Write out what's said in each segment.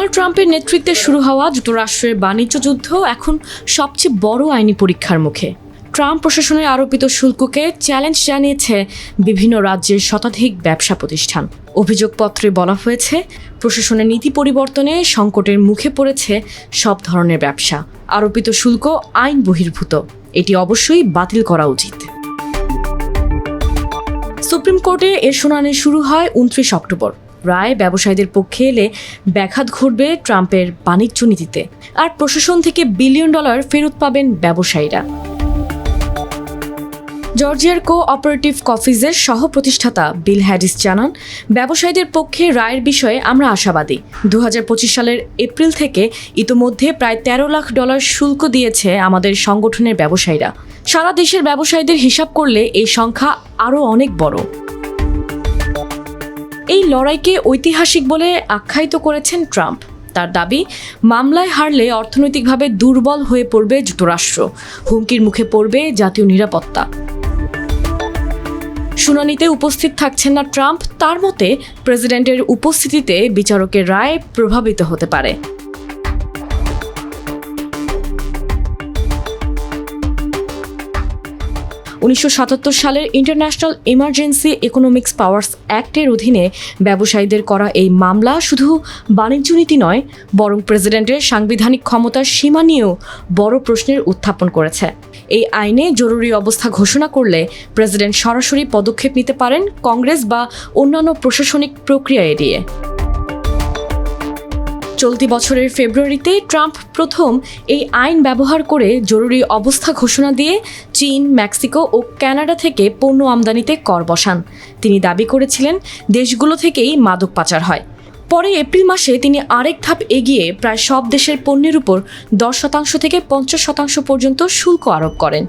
Donald ট্রাম্পের নেতৃত্বে শুরু হওয়া যুক্তরাষ্ট্রের বাণিজ্য যুদ্ধ এখন সবচেয়ে বড় আইনি পরীক্ষার মুখে। ট্রাম্প প্রশাসনের আরোপিত শুল্ককে চ্যালেঞ্জ জানিয়েছে বিভিন্ন রাজ্যের শতাধিক ব্যবসা প্রতিষ্ঠান। অভিযোগপত্রে বলা হয়েছে, প্রশাসনের নীতি পরিবর্তনে সংকটের মুখে পড়েছে সব ধরনের ব্যবসা। আরোপিত শুল্ক আইন বহির্ভূত। এটি অবশ্যই বাতিল করা উচিত। সুপ্রিম কোর্টে এর শুনানি শুরু হয় উনত্রিশ অক্টোবর। রায় ব্যবসায়ীদের পক্ষে এলে ব্যাঘাত ঘটবে ট্রাম্পের বাণিজ্য নীতিতে। আর প্রশাসন থেকে বিলিয়ন ডলার ফেরত পাবেন ব্যবসায়ীরা। জর্জিয়ার কো অপারেটিভ কফিজের সহ প্রতিষ্ঠাতা বিল হ্যারিস জানান, ব্যবসায়ীদের পক্ষে রায়ের বিষয়ে আমরা আশাবাদী। দু হাজার পঁচিশ সালের এপ্রিল থেকে ইতোমধ্যে প্রায় তেরো লাখ ডলার শুল্ক দিয়েছে আমাদের সংগঠনের ব্যবসায়ীরা। সারা দেশের ব্যবসায়ীদের হিসাব করলে এই সংখ্যা আরও অনেক বড়। এই লড়াইকে ঐতিহাসিক বলে আখ্যায়িত করেছেন ট্রাম্প। তার দাবি, মামলায় হারলে অর্থনৈতিকভাবে দুর্বল হয়ে পড়বে যুক্তরাষ্ট্র। হুমকির মুখে পড়বে জাতীয় নিরাপত্তা। শুনানিতে উপস্থিত থাকছেন না ট্রাম্প, তার মতে, প্রেসিডেন্টের উপস্থিতিতে বিচারকের রায় প্রভাবিত হতে পারে। উনিশশো সাতাত্তর সালের ইন্টারন্যাশনাল ইমার্জেন্সি ইকোনমিক্স পাওয়ার্স অ্যাক্টের অধীনে ব্যবসায়ীদের করা এই মামলা শুধু বাণিজ্য নীতি নয়, বরং প্রেসিডেন্টের সাংবিধানিক ক্ষমতার সীমা নিয়েও বড় প্রশ্নের উত্থাপন করেছে। এই আইনে জরুরি অবস্থা ঘোষণা করলে প্রেসিডেন্ট সরাসরি পদক্ষেপ নিতে পারেন কংগ্রেস বা অন্যান্য প্রশাসনিক প্রক্রিয়া এড়িয়ে। চলতি বছরের ফেব্রুয়ারিতে ট্রাম্প প্রথম এই আইন ব্যবহার করে জরুরি অবস্থা ঘোষণা দিয়ে চীন, মেক্সিকো ও ক্যানাডা থেকে পণ্য আমদানিতে কর বসান। তিনি দাবি করেছিলেন, দেশগুলো থেকেই মাদক পাচার হয়। পরে এপ্রিল মাসে তিনি আরেক ধাপ এগিয়ে প্রায় সব দেশের পণ্যের উপর দশ শতাংশ থেকে পঞ্চাশ শতাংশ পর্যন্ত শুল্ক আরোপ করেন।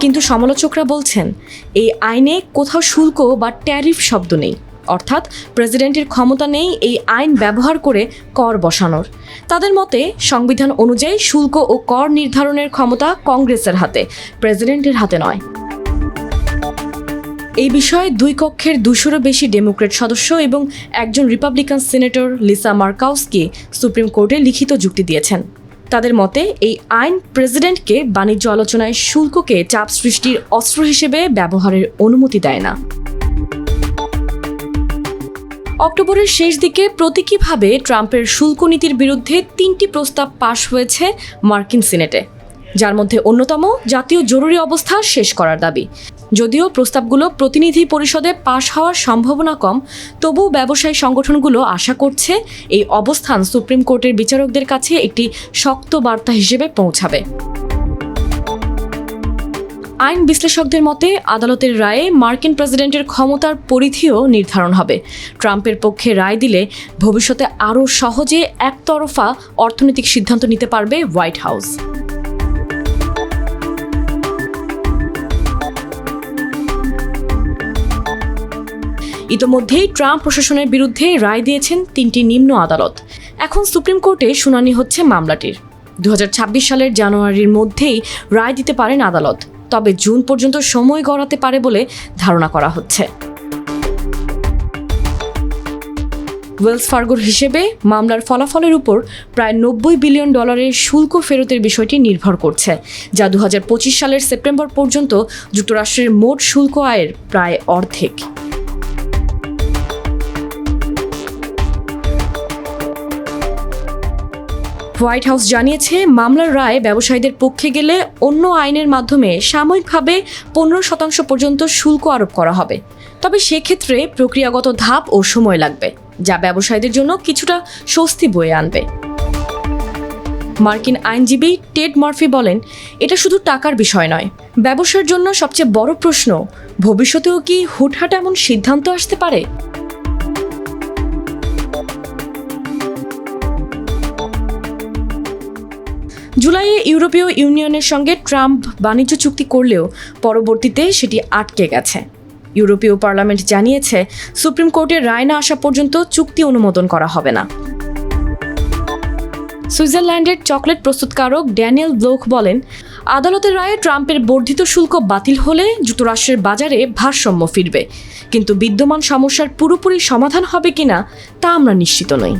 কিন্তু সমালোচকরা বলছেন, এই আইনে কোথাও শুল্ক বা ট্যারিফ শব্দ নেই। অর্থাৎ প্রেসিডেন্টের ক্ষমতা নেই এই আইন ব্যবহার করে কর বসানোর। তাদের মতে সংবিধান অনুযায়ী শুল্ক ও কর নির্ধারণের ক্ষমতা কংগ্রেসের হাতে, প্রেসিডেন্টের হাতে নয়। এই বিষয়ে দুই কক্ষের দুশোরও বেশি ডেমোক্রেট সদস্য এবং একজন Republican senator Lisa Murkowski supreme কোর্টে লিখিত যুক্তি দিয়েছেন। তাদের মতে এই আইন প্রেসিডেন্টকে বাণিজ্য আলোচনায় শুল্ককে চাপ সৃষ্টির অস্ত্র হিসেবে ব্যবহারের অনুমতি দেয় না। অক্টোবরের শেষ দিকে প্রতীকীভাবে ট্রাম্পের শুল্ক নীতির বিরুদ্ধে তিনটি প্রস্তাব পাশ হয়েছে মার্কিন সিনেটে। যার মধ্যে অন্যতম জাতীয় জরুরি অবস্থা শেষ করার দাবি। যদিও প্রস্তাবগুলো প্রতিনিধি পরিষদে পাশ হওয়ার সম্ভাবনা কম তবুও ব্যবসায়ী সংগঠনগুলো আশা করছে এই অবস্থান সুপ্রিম কোর্টের বিচারকদের কাছে একটি শক্ত বার্তা হিসেবে পৌঁছাবে। আইন বিশ্লেষকদের মতে, আদালতের রায়ে মার্কিন প্রেসিডেন্টের ক্ষমতার পরিধিও নির্ধারণ হবে। ট্রাম্পের পক্ষে রায় দিলে ভবিষ্যতে আরও সহজে একতরফা অর্থনৈতিক সিদ্ধান্ত নিতে পারবে হোয়াইট হাউস। ইতোমধ্যেই ট্রাম্প প্রশাসনের বিরুদ্ধে রায় দিয়েছেন তিনটি নিম্ন আদালত। এখন সুপ্রিম কোর্টে শুনানি হচ্ছে মামলাটির। দু হাজার ছাব্বিশ সালের জানুয়ারির মধ্যেই রায় দিতে পারেন আদালত। তবে জুন পর্যন্ত সময় গড়াতে পারে বলে ধারণা করা হচ্ছে। ওয়েলস ফার্গোর হিসেবে মামলার ফলাফলের উপর প্রায় নব্বই বিলিয়ন ডলারের শুল্ক ফেরতের বিষয়টি নির্ভর করছে, যা দু হাজার পঁচিশ সালের সেপ্টেম্বর পর্যন্ত যুক্তরাষ্ট্রের মোট শুল্ক আয়ের প্রায় অর্ধেক। হোয়াইট হাউস জানিয়েছে, মামলার রায় ব্যবসায়ীদের পক্ষে গেলে অন্য আইনের মাধ্যমে সাময়িকভাবে পনেরো শতাংশ পর্যন্ত শুল্ক আরোপ করা হবে। তবে সেক্ষেত্রে প্রক্রিয়াগত ধাপ ও সময় লাগবে, যা ব্যবসায়ীদের জন্য কিছুটা স্বস্তি বয়ে আনবে। মার্কিন আইনজীবী টেড মার্ফি বলেন, এটা শুধু টাকার বিষয় নয়। ব্যবসার জন্য সবচেয়ে বড় প্রশ্ন, ভবিষ্যতেও কি হুটহাট এমন সিদ্ধান্ত আসতে পারে? জুলাইয়ে ইউরোপীয় ইউনিয়নের সঙ্গে ট্রাম্প বাণিজ্য চুক্তি করলেও পরবর্তীতে সেটি আটকে গেছে। ইউরোপীয় পার্লামেন্ট জানিয়েছে, সুপ্রিম কোর্টের রায় না আসা পর্যন্ত চুক্তি অনুমোদন করা হবে না। সুইজারল্যান্ডের চকলেট প্রস্তুতকারক ড্যানিয়েল ব্লোক বলেন, আদালতের রায়ে ট্রাম্পের বর্ধিত শুল্ক বাতিল হলে যুক্তরাষ্ট্রের বাজারে ভারসাম্য ফিরবে। কিন্তু বিদ্যমান সমস্যার পুরোপুরি সমাধান হবে কিনা তা আমরা নিশ্চিত নই।